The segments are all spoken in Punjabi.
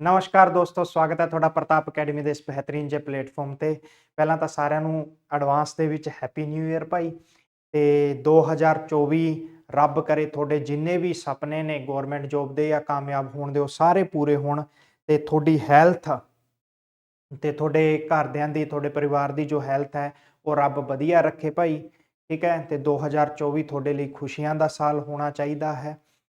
ਨਮਸਕਾਰ ਦੋਸਤੋ, ਸਵਾਗਤ ਹੈ ਤੁਹਾਡਾ ਪ੍ਰਤਾਪ ਅਕੈਡਮੀ ਦੇ ਇਸ ਬਿਹਤਰੀਨ ਜੇ ਪਲੇਟਫਾਰਮ ਤੇ। ਪਹਿਲਾਂ ਤਾਂ ਸਾਰਿਆਂ ਨੂੰ ਐਡਵਾਂਸ ਦੇ ਵਿੱਚ ਹੈਪੀ ਨਿਊ ਇਅਰ ਭਾਈ। ਤੇ 2024 ਰੱਬ ਕਰੇ ਤੁਹਾਡੇ ਜਿੰਨੇ ਵੀ ਸੁਪਨੇ ਨੇ ਗਵਰਨਮੈਂਟ ਜੋਬ ਦੇ ਜਾਂ ਕਾਮਯਾਬ ਹੋਣ ਦੇ, ਉਹ ਸਾਰੇ ਪੂਰੇ ਹੋਣ। ਤੇ ਤੁਹਾਡੀ ਹੈਲਥ ਤੇ ਤੁਹਾਡੇ ਘਰਦਿਆਂ ਦੀ, ਤੁਹਾਡੇ ਪਰਿਵਾਰ ਦੀ ਜੋ ਹੈਲਥ ਹੈ, ਉਹ ਰੱਬ ਵਧੀਆ ਰੱਖੇ ਭਾਈ, ਠੀਕ ਹੈ। ਤੇ 2024 ਤੁਹਾਡੇ ਲਈ ਖੁਸ਼ੀਆਂ ਦਾ ਸਾਲ ਹੋਣਾ ਚਾਹੀਦਾ ਹੈ।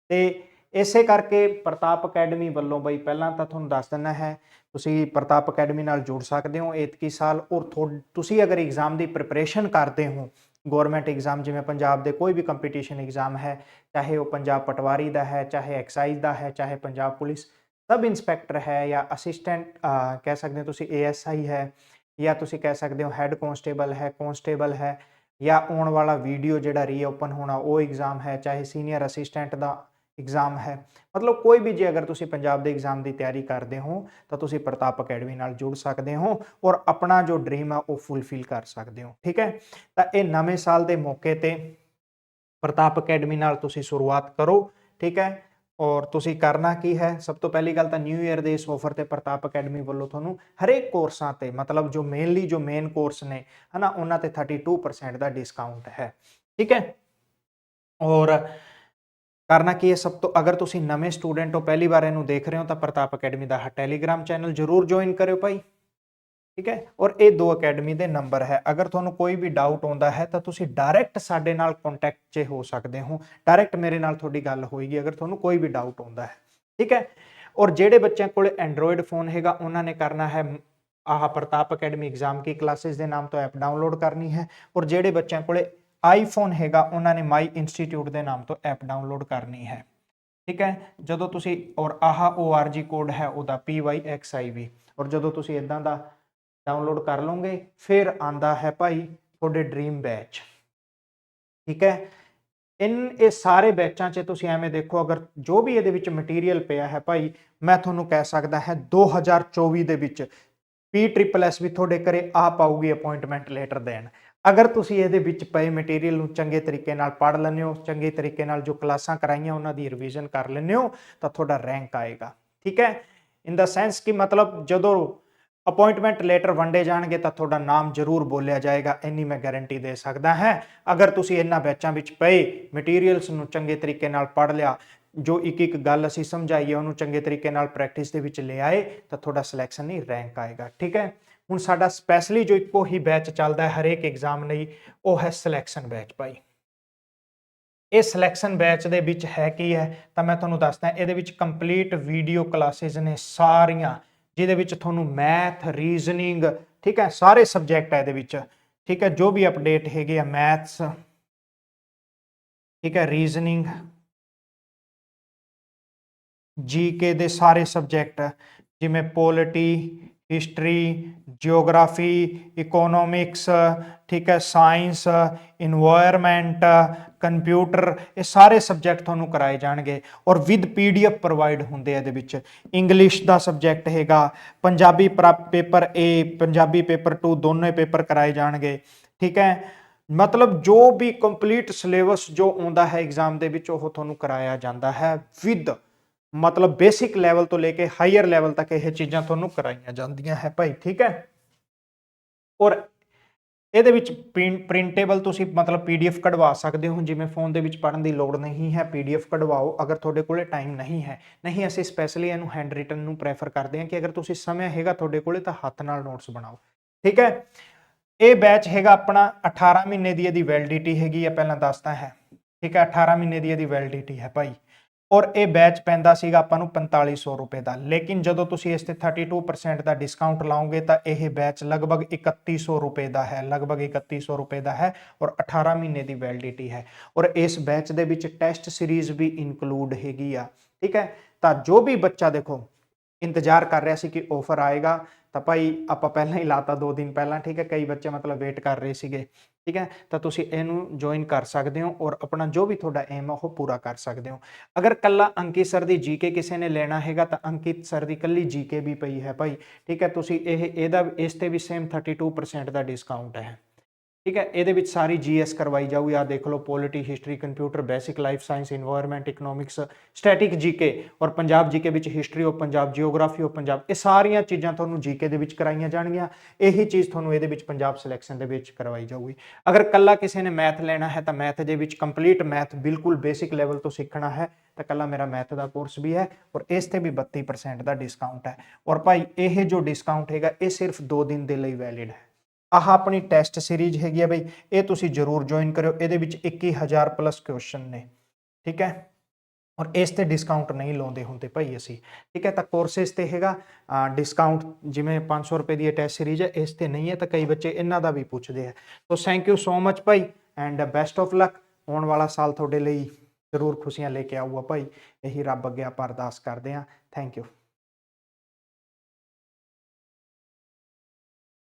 ਤੇ ਇਸੇ ਕਰਕੇ ਪ੍ਰਤਾਪ ਅਕੈਡਮੀ ਵੱਲੋਂ ਬਈ ਪਹਿਲਾਂ ਤਾਂ ਤੁਹਾਨੂੰ ਦੱਸ ਦਿੰਨਾ ਹੈ, ਤੁਸੀਂ ਪ੍ਰਤਾਪ ਅਕੈਡਮੀ ਨਾਲ ਜੁੜ ਸਕਦੇ ਹੋ ਇਤਕੀ ਸਾਲ, ਔਰ ਥੋ- ਤੁਸੀਂ ਅਗਰ ਐਗਜ਼ਾਮ ਦੀ ਪ੍ਰਿਪਰੇਸ਼ਨ ਕਰਦੇ ਹੋ ਗਵਰਨਮੈਂਟ ਐਗਜ਼ਾਮ ਜਿਵੇਂ ਪੰਜਾਬ ਦੇ ਕੋਈ ਵੀ ਕੰਪੀਟੀਸ਼ਨ ਐਗਜ਼ਾਮ ਹੈ, ਚਾਹੇ ਉਹ ਪੰਜਾਬ ਪਟਵਾਰੀ ਦਾ ਹੈ, ਚਾਹੇ ਐਕਸਾਈਜ਼ ਦਾ ਹੈ, ਚਾਹੇ ਪੰਜਾਬ ਪੁਲਿਸ, ਸਬ ਇੰਸਪੈਕਟਰ ਹੈ ਜਾਂ ਅਸਿਸਟੈਂਟ ਕਹਿ ਸਕਦੇ ਹੋ ਤੁਸੀਂ ਏਐਸਆਈ ਹੈ, ਜਾਂ ਤੁਸੀਂ ਕਹਿ ਸਕਦੇ ਹੋ ਹੈੱਡ ਕਨਸਟੇਬਲ ਹੈ ਕਨਸਟੇਬਲ ਹੈ, ਜਾਂ ਆਉਣ ਵਾਲਾ ਵੀਡੀਓ ਜਿਹੜਾ ਰੀਓਪਨ ਹੋਣਾ, ਉਹ ਐਗਜ਼ਾਮ ਹੈ, ਚਾਹੇ ਸੀਨੀਅਰ ਅਸਿਸਟੈਂਟ ਦਾ ਐਗਜ਼ਾਮ ਹੈ। ਮਤਲਬ ਕੋਈ ਵੀ ਜੇ ਅਗਰ ਤੁਸੀਂ ਪੰਜਾਬ ਦੇ ਐਗਜ਼ਾਮ ਦੀ ਤਿਆਰੀ ਕਰਦੇ ਹੋ, ਤਾਂ ਤੁਸੀਂ ਪ੍ਰਤਾਪ ਅਕੈਡਮੀ ਨਾਲ ਜੁੜ ਸਕਦੇ ਹੋ ਔਰ ਆਪਣਾ ਜੋ ਡ੍ਰੀਮ ਆ, ਉਹ ਫੁੱਲਫਿਲ ਕਰ ਸਕਦੇ ਹੋ। ਠੀਕ ਹੈ? ਤਾਂ ਇਹ ਨਵੇਂ ਸਾਲ ਦੇ ਮੌਕੇ ਤੇ ਪ੍ਰਤਾਪ ਅਕੈਡਮੀ ਨਾਲ ਤੁਸੀਂ ਸ਼ੁਰੂਆਤ ਕਰੋ। ਠੀਕ ਹੈ? ਔਰ ਤੁਸੀਂ ਕਰਨਾ ਕੀ ਹੈ? ਸਭ ਤੋਂ ਪਹਿਲੀ ਗੱਲ ਤਾਂ ਨਿਊ ਇਅਰ ਦੇ ਇਸ ਆਫਰ ਤੇ ਪ੍ਰਤਾਪ ਅਕੈਡਮੀ ਵੱਲੋਂ ਤੁਹਾਨੂੰ ਹਰੇਕ ਕੋਰਸਾਂ ਤੇ, ਮਤਲਬ ਜੋ ਮੇਨਲੀ ਜੋ ਮੇਨ ਕੋਰਸ ਨੇ, ਹਨਾ, ਉਹਨਾਂ ਤੇ 32% ਦਾ ਡਿਸਕਾਊਂਟ ਹੈ। ਠੀਕ ਹੈ? ਔਰ ਕਰਨਾ ਕੀ ਹੈ? ਸਭ ਤੋਂ ਅਗਰ ਤੁਸੀਂ ਨਵੇਂ ਸਟੂਡੈਂਟ ਹੋ, ਪਹਿਲੀ ਵਾਰ ਇਹਨੂੰ ਦੇਖ ਰਹੇ ਹੋ, ਤਾਂ ਪ੍ਰਤਾਪ ਅਕੈਡਮੀ ਦਾ ਟੈਲੀਗ੍ਰਾਮ ਚੈਨਲ ਜਰੂਰ ਜੁਆਇਨ ਕਰਿਓ ਭਾਈ। ਠੀਕ ਹੈ? ਔਰ ਇਹ ਦੋ ਅਕੈਡਮੀ ਦੇ ਨੰਬਰ ਹੈ। ਅਗਰ ਤੁਹਾਨੂੰ ਕੋਈ ਵੀ ਡਾਊਟ ਆਉਂਦਾ ਹੈ, ਤਾਂ ਤੁਸੀਂ ਡਾਇਰੈਕਟ ਸਾਡੇ ਨਾਲ ਕੰਟੈਕਟ 'ਚ ਹੋ ਸਕਦੇ ਹੋ। ਡਾਇਰੈਕਟ ਮੇਰੇ ਨਾਲ ਤੁਹਾਡੀ ਗੱਲ ਹੋਏਗੀ, ਅਗਰ ਤੁਹਾਨੂੰ ਕੋਈ ਵੀ ਡਾਊਟ ਆਉਂਦਾ ਹੈ। ਠੀਕ ਹੈ? ਔਰ ਜਿਹੜੇ ਬੱਚਿਆਂ ਕੋਲ ਐਂਡਰੋਇਡ ਫੋਨ ਹੈਗਾ, ਉਹਨਾਂ ਨੇ ਕਰਨਾ ਹੈ ਆਹ ਪ੍ਰਤਾਪ ਅਕੈਡਮੀ ਐਗਜ਼ਾਮ ਕੀ ਕਲਾਸਿਸ ਦੇ ਨਾਮ ਤੋਂ ਐਪ ਡਾਊਨਲੋਡ ਕਰਨੀ ਹੈ। ਔਰ ਜਿਹੜੇ ਬੱਚਿਆਂ ਕੋਲੇ ਆਈਫੋਨ ਹੈਗਾ, ਉਹਨਾਂ ਨੇ ਮਾਈ ਇੰਸਟੀਚਿਊਟ ਦੇ ਨਾਮ ਤੋਂ ਐਪ ਡਾਊਨਲੋਡ ਕਰਨੀ ਹੈ। ਠੀਕ ਹੈ? ਜਦੋਂ ਤੁਸੀਂ, ਔਰ ਆਹ ORG ਕੋਡ ਹੈ, ਉਹਦਾ PYXIV ਔਰ ਜਦੋਂ ਤੁਸੀਂ ਇਦਾਂ ਦਾ ਡਾਊਨਲੋਡ ਕਰ ਲਓਗੇ, ਫਿਰ ਆਂਦਾ ਹੈ ਭਾਈ, ਤੁਹਾਡੇ ਡ੍ਰੀਮ ਬੈਚ ਠੀਕ ਹੈ? ਇਨ, ਇਹ ਸਾਰੇ ਬੈਚਾਂ 'ਚ ਤੁਸੀਂ ਐਵੇਂ ਦੇਖੋ, ਅਗਰ ਜੋ ਵੀ ਇਹਦੇ ਵਿੱਚ ਮਟੀਰੀਅਲ ਪਿਆ ਹੈ ਭਾਈ, ਮੈਂ ਤੁਹਾਨੂੰ ਕਹਿ ਸਕਦਾ ਹੈ 2024 ਦੇ ਵਿੱਚ ਪੀ ਟ੍ਰਿਪਲ ਐਸ ਵੀ ਤੁਹਾਡੇ ਘਰੇ ਆ ਪਾਊਗੀ ਅਪਾਇੰਟਮੈਂਟ ਲੈਟਰ ਦੇਣ। ਅਗਰ ਤੁਸੀਂ ਇਹਦੇ ਵਿੱਚ ਪਏ ਮਟੀਰੀਅਲ ਨੂੰ ਚੰਗੇ ਤਰੀਕੇ ਨਾਲ ਪੜ੍ਹ ਲੈਂਦੇ ਹੋ, ਚੰਗੇ ਤਰੀਕੇ ਨਾਲ ਜੋ ਕਲਾਸਾਂ ਕਰਾਈਆਂ, ਉਹਨਾਂ ਦੀ ਰਿਵੀਜ਼ਨ ਕਰ ਲੈਂਦੇ ਹੋ, ਤਾਂ ਤੁਹਾਡਾ ਰੈਂਕ ਆਏਗਾ। ਠੀਕ ਹੈ? ਇਨ ਦਾ ਸੈਂਸ ਕਿ ਮਤਲਬ ਜਦੋਂ ਅਪਾਇੰਟਮੈਂਟ ਲੈਟਰ ਵੰਡੇ ਜਾਣਗੇ, ਤਾਂ ਤੁਹਾਡਾ ਨਾਮ ਜ਼ਰੂਰ ਬੋਲਿਆ ਜਾਏਗਾ, ਇੰਨੀ ਮੈਂ ਗਾਰੰਟੀ ਦੇ ਸਕਦਾ ਹੈ। ਅਗਰ ਤੁਸੀਂ ਇਹਨਾਂ ਬੈਚਾਂ ਵਿੱਚ ਪਏ ਮਟੀਰੀਅਲਸ ਨੂੰ ਚੰਗੇ ਤਰੀਕੇ ਨਾਲ ਪੜ੍ਹ ਲਿਆ, ਜੋ ਇੱਕ ਇੱਕ ਗੱਲ ਅਸੀਂ ਸਮਝਾਈਏ, ਉਹਨੂੰ ਚੰਗੇ ਤਰੀਕੇ ਨਾਲ ਪ੍ਰੈਕਟਿਸ ਦੇ ਵਿੱਚ ਲਿਆਏ ਤਾਂ ਤੁਹਾਡਾ ਸਿਲੈਕਸ਼ਨ ਨਹੀਂ ਰੈਂਕ ਆਏਗਾ। ਠੀਕ ਹੈ? ਹੁਣ ਸਾਡਾ ਸਪੈਸ਼ਲੀ ਜੋ ਇੱਕੋ ਹੀ ਬੈਚ ਚੱਲਦਾ ਹੈ, ਹਰੇਕ ਐਗਜ਼ਾਮ ਲਈ, ਉਹ ਹੈ ਸਿਲੈਕਸ਼ਨ ਬੈਚ ਭਾਈ। ਇਹ ਸਿਲੈਕਸ਼ਨ ਬੈਚ ਦੇ ਵਿੱਚ ਹੈ ਕੀ ਹੈ? ਤਾਂ ਮੈਂ ਤੁਹਾਨੂੰ ਦੱਸਦਾ, ਇਹਦੇ ਵਿੱਚ ਕੰਪਲੀਟ ਵੀਡੀਓ ਕਲਾਸਿਸ ਨੇ ਸਾਰੀਆਂ, ਜਿਹਦੇ ਵਿੱਚ ਤੁਹਾਨੂੰ ਮੈਥ ਰੀਜ਼ਨਿੰਗ ਠੀਕ ਹੈ, ਸਾਰੇ ਸਬਜੈਕਟ ਹੈ ਇਹਦੇ ਵਿੱਚ। ਠੀਕ ਹੈ, ਜੋ ਵੀ ਅਪਡੇਟ ਹੈਗੇ ਆ ਮੈਥਸ ਠੀਕ ਹੈ ਰੀਜ਼ਨਿੰਗ ਜੀਕੇ ਦੇ ਸਾਰੇ ਸਬਜੈਕਟ ਜਿਵੇਂ ਪੋਲਿਟੀ ਹਿਸਟਰੀ ਜਿਓਗ੍ਰਾਫੀ ਇਕਨੋਮਿਕਸ ਠੀਕ ਹੈ ਸਾਇੰਸ ਇਨਵਾਇਰਨਮੈਂਟ ਕੰਪਿਊਟਰ ਇਹ ਸਾਰੇ ਸਬਜੈਕਟ ਤੁਹਾਨੂੰ ਕਰਾਏ ਜਾਣਗੇ ਔਰ ਵਿਦ ਪੀਡੀਐਫ ਪ੍ਰੋਵਾਈਡ ਹੁੰਦੇ ਆ ਇਹਦੇ ਵਿੱਚ। ਇੰਗਲਿਸ਼ ਦਾ ਸਬਜੈਕਟ ਹੈਗਾ, Punjabi paper A, Punjabi paper 2 ਦੋਨੋਂ ਪੇਪਰ ਕਰਾਏ ਜਾਣਗੇ, ਠੀਕ ਹੈ। ਮਤਲਬ ਜੋ ਵੀ ਕੰਪਲੀਟ ਸਿਲੇਬਸ ਜੋ ਆਉਂਦਾ ਹੈ ਐਗਜ਼ਾਮ ਦੇ ਵਿੱਚ ਉਹ ਤੁਹਾਨੂੰ ਕਰਾਇਆ ਜਾਂਦਾ ਹੈ ਵਿਦ ਮਤਲਬ ਬੇਸਿਕ ਲੈਵਲ ਤੋਂ ਲੈ ਕੇ ਹਾਇਰ ਲੈਵਲ ਤੱਕ ਇਹ ਚੀਜ਼ਾਂ ਤੁਹਾਨੂੰ ਕਰਾਈਆਂ ਜਾਂਦੀਆਂ ਹੈ ਭਾਈ, ਠੀਕ ਹੈ? ਔਰ ਇਹਦੇ ਵਿੱਚ ਪ੍ਰਿੰਟੇਬਲ ਤੁਸੀਂ ਮਤਲਬ ਪੀਡੀਐਫ ਕਢਵਾ ਸਕਦੇ ਹੋ, ਜਿਵੇਂ ਫੋਨ ਦੇ ਵਿੱਚ ਪੜਨ ਦੀ ਲੋੜ ਨਹੀਂ ਹੈ ਪੀਡੀਐਫ ਕਢਵਾਓ, ਅਗਰ ਤੁਹਾਡੇ ਕੋਲੇ ਟਾਈਮ ਨਹੀਂ ਹੈ। ਨਹੀਂ, ਅਸੀਂ ਸਪੈਸ਼ਲੀ ਇਹਨੂੰ ਹੈਂਡ ਰਿਟਨ ਨੂੰ ਪ੍ਰੈਫਰ ਕਰਦੇ ਹਾਂ ਕਿ ਅਗਰ ਤੁਸੀਂ ਸਮੇਂ ਹੈਗਾ ਤੁਹਾਡੇ ਕੋਲੇ ਤਾਂ ਹੱਥ ਨਾਲ ਨੋਟਸ ਬਣਾਓ, ਠੀਕ ਹੈ? ਇਹ ਬੈਚ ਹੈਗਾ ਆਪਣਾ 18 ਮਹੀਨੇ ਦੀ ਇਹਦੀ ਵੈਲਿਡਿਟੀ ਹੈਗੀ ਆ, ਪਹਿਲਾਂ ਦੱਸਦਾ ਹੈ, ਠੀਕ ਹੈ? 18 ਮਹੀਨੇ ਦੀ ਇਹਦੀ ਵੈਲਿਡਿਟੀ ਹੈ ਭਾਈ। ਔਰ ਇਹ ਬੈਚ ਪੈਂਦਾ ਸੀਗਾ ਆਪਾਂ ਨੂੰ 4500 ਰੁਪਏ ਦਾ। ਲੇਕਿਨ ਜਦੋਂ ਤੁਸੀਂ ਇਸ ਤੇ 32% ਦਾ ਡਿਸਕਾਊਂਟ ਲਾਓਗੇ ਤਾਂ ਇਹ ਬੈਚ ਲਗਭਗ 3100 ਰੁਪਏ ਦਾ ਹੈ, ਲਗਭਗ 3100 ਰੁਪਏ ਦਾ ਹੈ ਔਰ 18 ਮਹੀਨੇ ਦੀ ਵੈਲਿਡਿਟੀ ਹੈ। ਔਰ ਇਸ ਬੈਚ ਦੇ ਵਿੱਚ ਟੈਸਟ ਸੀਰੀਜ਼ ਵੀ ਇਨਕਲੂਡ ਹੈਗੀ ਆ। ਠੀਕ ਹੈ? ਤਾਂ ਜੋ ਵੀ ਬੱਚਾ ਦੇਖੋ, ਇੰਤਜ਼ਾਰ ਕਰ ਰਿਹਾ ਸੀ ਕਿ ਆਫਰ ਆਏਗਾ। ਤਾਂ ਭਾਈ ਆਪਾਂ ਪਹਿਲਾਂ ਹੀ ਲਾਤਾ 2 ਦਿਨ ਪਹਿਲਾਂ, ਠੀਕ ਹੈ? ਕਈ ਬੱਚੇ ਮਤਲਬ ਵੇਟ ਕਰ ਰਹੇ ਸੀਗੇ, ਠੀਕ ਹੈ? ਤਾਂ ਤੁਸੀਂ ਇਹਨੂੰ ਜੁਆਇਨ ਕਰ ਸਕਦੇ ਹੋ ਔਰ ਆਪਣਾ ਜੋ ਵੀ ਤੁਹਾਡਾ ਏਮ ਆ, ਉਹ ਪੂਰਾ ਕਰ ਸਕਦੇ ਹੋ। ਅਗਰ ਕੱਲਾ ਅੰਕਿਤ ਸਰ ਦੀ ਜੀਕੇ ਕਿਸੇ ਨੇ ਲੈਣਾ ਹੈਗਾ, ਤਾਂ ਅੰਕਿਤ ਸਰ ਦੀ ਕੱਲੀ ਜੀਕੇ ਵੀ ਪਈ ਹੈ ਭਾਈ, ਠੀਕ ਹੈ? ਤੁਸੀਂ ਇਹ, ਇਹਦਾ ਇਸ ਤੇ ਵੀ ਸੇਮ 32% ਦਾ ਡਿਸਕਾਊਂਟ ਹੈ। ਠੀਕ ਹੈ, ਇਹਦੇ ਵਿੱਚ ਸਾਰੀ ਜੀਐਸ ਕਰਵਾਈ ਜਾਊਗੀ। ਆ ਦੇਖ ਲਓ polity history computer basic life science environment economics static GK ਔਰ ਪੰਜਾਬ ਜੀਕੇ ਵਿੱਚ history of Punjab geography of Punjab ਇਹ ਸਾਰੀਆਂ ਚੀਜ਼ਾਂ ਤੁਹਾਨੂੰ ਜੀਕੇ ਦੇ ਵਿੱਚ ਕਰਾਈਆਂ ਜਾਣਗੀਆਂ। ਇਹੀ ਚੀਜ਼ ਤੁਹਾਨੂੰ ਇਹਦੇ ਵਿੱਚ ਪੰਜਾਬ ਸਿਲੈਕਸ਼ਨ ਦੇ ਵਿੱਚ ਕਰਵਾਈ ਜਾਊਗੀ। ਅਗਰ ਕੱਲਾ ਕਿਸੇ ਨੇ ਮੈਥ ਲੈਣਾ ਹੈ, ਤਾਂ ਮੈਥ ਦੇ ਵਿੱਚ ਕੰਪਲੀਟ ਮੈਥ ਬਿਲਕੁਲ ਬੇਸਿਕ ਲੈਵਲ ਤੋਂ ਸਿੱਖਣਾ ਹੈ, ਤਾਂ ਕੱਲਾ ਮੇਰਾ ਮੈਥ ਦਾ ਕੋਰਸ ਵੀ ਹੈ ਔਰ ਇਸ ਤੇ ਵੀ 32% ਦਾ ਡਿਸਕਾਊਂਟ ਹੈ। ਔਰ ਭਾਈ, ਇਹ ਜੋ ਡਿਸਕਾਊਂਟ ਹੈਗਾ, ਇਹ ਸਿਰਫ 2 ਦਿਨ ਦੇ ਲਈ ਵੈਲਿਡ ਹੈ। ਆਹ ਆਪਣੀ ਟੈਸਟ ਸੀਰੀਜ਼ ਹੈਗੀ ਹੈ ਬਈ, ਇਹ ਤੁਸੀਂ ਜਰੂਰ ਜੁਆਇਨ ਕਰਿਓ, ਇਹਦੇ ਵਿੱਚ 21000 ਪਲੱਸ ਕੁਐਸਚਨ ਨੇ, ਠੀਕ ਹੈ? ਔਰ ਇਸ ਤੇ ਡਿਸਕਾਊਂਟ ਨਹੀਂ ਲਾਉਂਦੇ ਹੁੰਦੇ ਭਾਈ ਅਸੀਂ, ਠੀਕ ਹੈ? ਤਾਂ ਕੋਰਸਿਸ ਤੇ ਹੈਗਾ ਡਿਸਕਾਊਂਟ ਜਿਵੇਂ 500 ਰੁਪਏ ਦੀ ਇਹ ਟੈਸਟ ਸੀਰੀਜ਼ ਹੈ ਇਸ ਤੇ ਨਹੀਂ ਹੈ, ਤਾਂ ਕਈ ਬੱਚੇ ਇਹਨਾਂ ਦਾ ਵੀ ਪੁੱਛਦੇ ਆ। So thank you so much Bhai and best of luck ਆਉਣ ਵਾਲਾ ਸਾਲ ਤੁਹਾਡੇ ਲਈ ਜ਼ਰੂਰ ਖੁਸ਼ੀਆਂ ਲੈ ਕੇ ਆਊਗਾ ਭਾਈ, ਇਹੀ ਰੱਬ ਅੱਗੇ ਆਪਾਂ ਅਰਦਾਸ ਕਰਦੇ ਹਾਂ ਥੈਂਕ ਯੂ